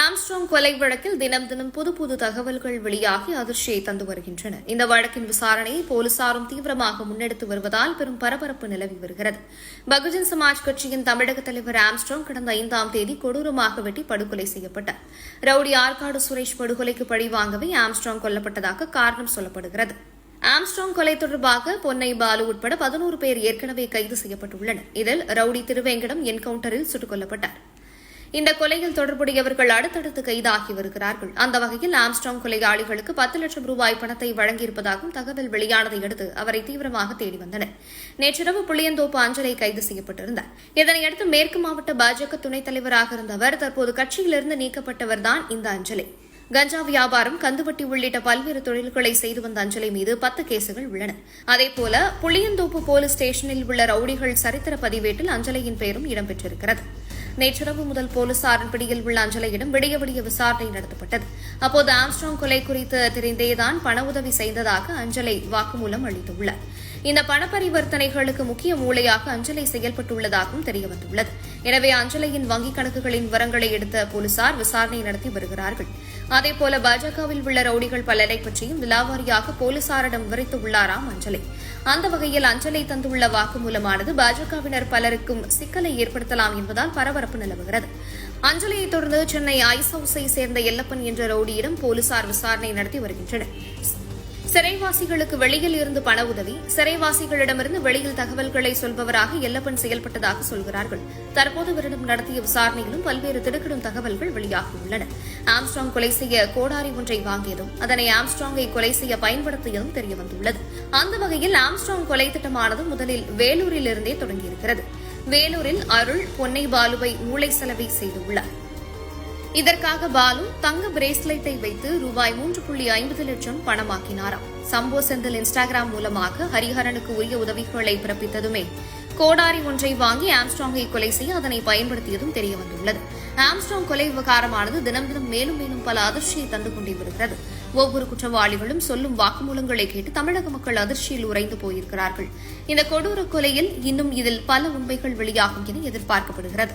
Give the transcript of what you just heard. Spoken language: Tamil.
ஆம்ஸ்ட்ராங் கொலை வழக்கில் தினம் தினம் புது புது தகவல்கள் வெளியாகி அதிர்ச்சியை தந்து வருகின்றன. இந்த வழக்கின் விசாரணையை போலீசாரும் தீவிரமாக முன்னெடுத்து வருவதால் பெரும் பரபரப்பு நிலவி வருகிறது. பகுஜன் சமாஜ் கட்சியின் தமிழக தலைவர் ஆம்ஸ்ட்ராங் கடந்த ஐந்தாம் தேதி கொடூரமாக வெட்டி படுகொலை செய்யப்பட்டார். ரவுடி ஆற்காடு சுரேஷ் படுகொலைக்கு பழிவாங்கவே ஆம்ஸ்ட்ராங் கொல்லப்பட்டதாக காரணம் சொல்லப்படுகிறது. ஆம்ஸ்ட்ராங் கொலை தொடர்பாக பொன்னை பாலு உட்பட பதினோரு பேர் ஏற்கனவே கைது செய்யப்பட்டுள்ளனர். இதில் ரவுடி திருவேங்கடம் என்கவுண்டரில் சுட்டுக் கொல்லப்பட்டார். இந்த கொலையில் தொடர்புடையவர்கள் அடுத்தடுத்து கைதாகி வருகிறார்கள். அந்த வகையில் ஆம்ஸ்ட்ராங் கொலையாளிகளுக்கு பத்து லட்சம் ரூபாய் பணத்தை வழங்கியிருப்பதாகவும் தகவல் வெளியானதை அடுத்து அவரை தீவிரமாக தேடி வந்தனர். நேற்றிரவு புளியந்தோப்பு அஞ்சலை கைது செய்யப்பட்டிருந்தார். இதனையடுத்து மேற்கு மாவட்ட பாஜக துணைத் தலைவராக இருந்தவர் தற்போது கட்சியிலிருந்து நீக்கப்பட்டவர்தான் இந்த அஞ்சலை. கஞ்சா வியாபாரம் கந்துவட்டி உள்ளிட்ட பல்வேறு தொழில்களை செய்து வந்த அஞ்சலி மீது பத்து கேசுகள் உள்ளன. அதேபோல புளியந்தோப்பு போலீஸ் ஸ்டேஷனில் உள்ள ரவுடிகள் சரித்திர பதிவேட்டில் அஞ்சலியின் பெயரும் இடம்பெற்றிருக்கிறது. நேற்றிரவு முதல் போலீசாரின் பிடியில் உள்ள அஞ்சலியிடம் விடிய விடிய விசாரணை நடத்தப்பட்டது. அப்போது ஆம்ஸ்ட்ராங் கொலை குறித்து தெரிந்தேதான் பண உதவி செய்ததாக அஞ்சலை வாக்குமூலம் அளித்துள்ளார். இந்த பண பரிவர்த்தனைகளுக்கு முக்கிய மூளையாக அஞ்சலை செயல்பட்டுள்ளதாகவும் தெரியவந்துள்ளது. எனவே அஞ்சலையின் வங்கிக் கணக்குகளின் விவரங்களை எடுத்த போலீசார் விசாரணை நடத்தி வருகிறார்கள். அதேபோல பாஜகவில் உள்ள ரவுடிகள் பலரை பற்றியும் விலாவாரியாக போலீசாரிடம் விவரித்து உள்ளாராம் அஞ்சலி. அந்த வகையில் அஞ்சலி தந்துள்ள வாக்குமூலமானது பாஜகவினர் பலருக்கும் சிக்கலை ஏற்படுத்தலாம் என்பதால் பரபரப்பு நிலவுகிறது. அஞ்சலியை தொடர்ந்து சென்னை ஐஸ் ஹவுஸை சேர்ந்த எல்லப்பன் என்ற ரவுடியிடம் போலீசார் விசாரணை நடத்தி வருகின்றனர். சிறைவாசிகளுக்கு வெளியில் இருந்து பண உதவி சிறைவாசிகளிடமிருந்து வெளியில் தகவல்களை சொல்பவராக எல்லப்பன் செயல்பட்டதாக சொல்கிறார்கள். தற்போது இவரிடம் நடத்திய விசாரணையிலும் பல்வேறு திடுக்கிடும் தகவல்கள் வெளியாகியுள்ளன. ஆம்ஸ்ட்ராங் கொலை செய்ய கோடாரி ஒன்றை வாங்கியதும் அதனை ஆம்ஸ்ட்ராங்கை கொலை செய்ய பயன்படுத்தியதும் தெரியவந்துள்ளது. அந்த வகையில் ஆம்ஸ்ட்ராங் கொலை திட்டமானது முதலில் வேலூரில் இருந்தே தொடங்கியிருக்கிறது. வேலூரில் அருள் பொன்னை பாலுவை மூளை செலவை செய்துள்ளார். இதற்காக பாலு தங்க பிரேஸ்லெட்டை வைத்து ரூபாய் மூன்று புள்ளி ஐம்பது லட்சம் பணமாக்கினாராம். சம்போ செந்தில் இன்ஸ்டாகிராம் மூலமாக ஹரிஹரனுக்கு உரிய உதவிகளை பிறப்பித்ததுமே கோடாரி ஒன்றை வாங்கி ஆம்ஸ்ட்ராங்கை கொலை செய்ய அதனை பயன்படுத்தியதும் தெரியவந்துள்ளது. ஆம்ஸ்ட்ராங் கொலை விவகாரமானது தினம் தினம் மேலும் மேலும் பல அதிர்ச்சியை தந்து கொண்டே வருகிறது ஒவ்வொரு குற்றவாளிகளும் சொல்லும் வாக்குமூலங்களை கேட்டு தமிழக மக்கள் அதிர்ச்சியில் உறைந்து போயிருக்கிறார்கள். இந்த கொடூர கொலையில் இன்னும் இதில் பல உண்மைகள் வெளியாகும் என எதிர்பார்க்கப்படுகிறது.